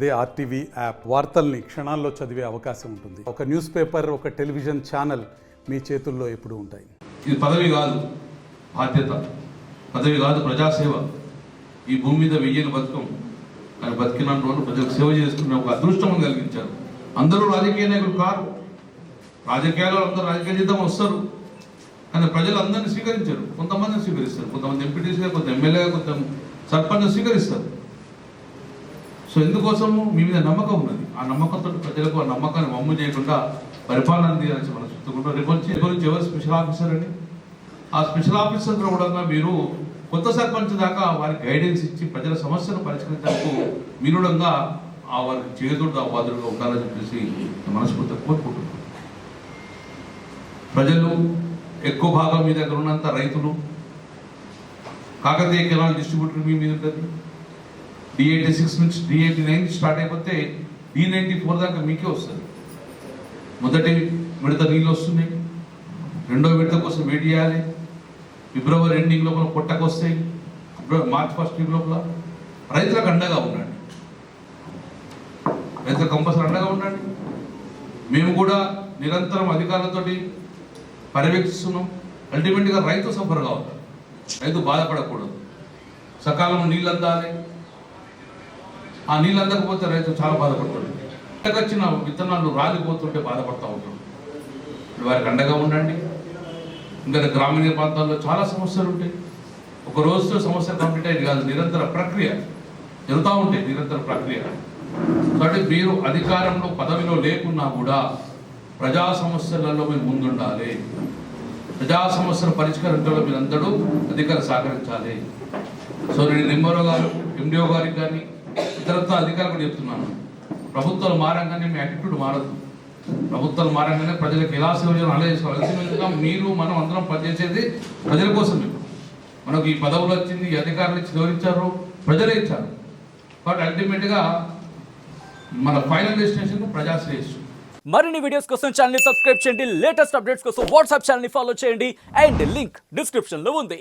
అదే RTV app. వార్తల్ని క్షణాల్లో చదివే అవకాశం ఉంటుంది. ఒక న్యూస్ పేపర్ ఒక టెలివిజన్ ఛానల్ మీ చేతుల్లో ఎప్పుడు ఉంటాయి. ఇది పదవి కాదు బాధ్యత. పదవి కాదు ప్రజాసేవ. ఈ భూమి మీద వెయ్యేళ్ళు బతుకం. ఆయన బతికిన రోజులు ప్రజలకు సేవ చేసుకునే ఒక అదృష్టం కలిగించారు. అందరూ రాజకీయ నాయకులు కారు. రాజకీయాల్లో అందరూ రాజకీయ జీతం వస్తారు. కానీ ప్రజలు అందరిని స్వీకరించారు. కొంతమందిని స్వీకరిస్తారు. కొంతమంది ఎంపీటీసీగా కొంత ఎమ్మెల్యేగా కొంత సర్పంచ్ స్వీకరిస్తారు. సో ఎందుకోసము మీ మీద నమ్మకం ఉన్నది? ఆ నమ్మకంతో ప్రజలకు ఆ నమ్మకాన్ని వమ్ము చేయకుండా పరిపాలన తీయాలని మనం చెప్తుకుంటాం రేపు వచ్చి గురించి ఎవరు స్పెషల్ ఆఫీసర్ అండి? ఆ స్పెషల్ ఆఫీసర్ కూడా మీరు కొత్త సర్పంచ్ దాకా వారికి గైడెన్స్ ఇచ్చి ప్రజల సమస్యను పరిష్కరించడానికి మీరుడంగా ఆ వారికి చేతుడు బాధలుగా ఉండాలని చెప్పేసి నేను మనస్ఫూర్తిగా కోరుకుంటున్నాను. ప్రజలు ఎక్కువ భాగం మీ దగ్గర ఉన్నంత రైతులు కాకతీయ కిరాణాలు డిస్ట్రిబ్యూటర్ మీ మీద ఉంటుంది. డి ఎయిటీ సిక్స్ నుంచి డి ఎయిటీ నైన్ స్టార్ట్ అయిపోతే డి నైన్టీ ఫోర్ దాకా మీకే వస్తుంది. మొదటి విడత నీళ్ళు వస్తున్నాయి. రెండో విడత కోసం వెయిట్ చేయాలి. ఫిబ్రవరి ఎండింగ్ లోపల పొట్టకు వస్తాయి. మార్చ్ ఫస్ట్ వీక్ లోపల. రైతులకు అండగా ఉండండి. రైతులకు కంపల్సరీ అండగా ఉండండి. మేము కూడా నిరంతరం అధికారులతోటి పర్యవేక్షిస్తున్నాం. అల్టిమేట్గా రైతు సఫర్ కావాలి. రైతు బాధపడకూడదు. సకాలంలో నీళ్ళు అందాలి. ఆ నీళ్ళు అందకపోతే రైతు చాలా బాధపడతాడు. వచ్చిన విత్తనాలు రాలిపోతుంటే బాధపడతా ఉంటాడు. వారికి అండగా ఉండండి. ఇంకా గ్రామీణ ప్రాంతాల్లో చాలా సమస్యలు ఉంటాయి. ఒక రోజుతో సమస్య కంప్లీట్ అయ్యేది కాదు నిరంతర ప్రక్రియ. జరుగుతూ ఉంటాయి నిరంతర ప్రక్రియ. కాబట్టి మీరు అధికారంలో పదవిలో లేకున్నా కూడా ప్రజా సమస్యలలో మీరు ముందుండాలి. ప్రజా సమస్యల పరిష్కరించడంలో మీరందరూ అధికారులు సహకరించాలి. సో నేను నిమ్మరావు గారు ఎండిఓ గారికి కానీ ఇతరత్వ అధికారులు కూడా చెప్తున్నాను. ప్రభుత్వాలు మారంగానే మీ యాటిట్యూడ్ మారదు. ప్రభుత్వాలు మారంగానే ప్రజలకు ఎలా సేవ చేయాలని అలా చేసుకోవాలి. మీరు మనం అందరం పనిచేసేది ప్రజల కోసం మనకు ఈ పదవులు వచ్చింది ఈ అధికారులు ఇచ్చి వివరించారు ప్రజలే ఇచ్చారు. బట్ అల్టిమేట్గా మన ఫైనల్ డెస్టినేషన్ ప్రజాశ్రేయస్సు. మరిన్ని వీడియోస్ కోసం ఛానల్ సబ్స్క్రైబ్ చేయండి. లేటెస్ట్ అప్డేట్స్ కోసం వాట్సాప్ ఛానల్ని ఫాలో చేయండి. అండ్ లింక్ డిస్క్రిప్షన్లో ఉంది.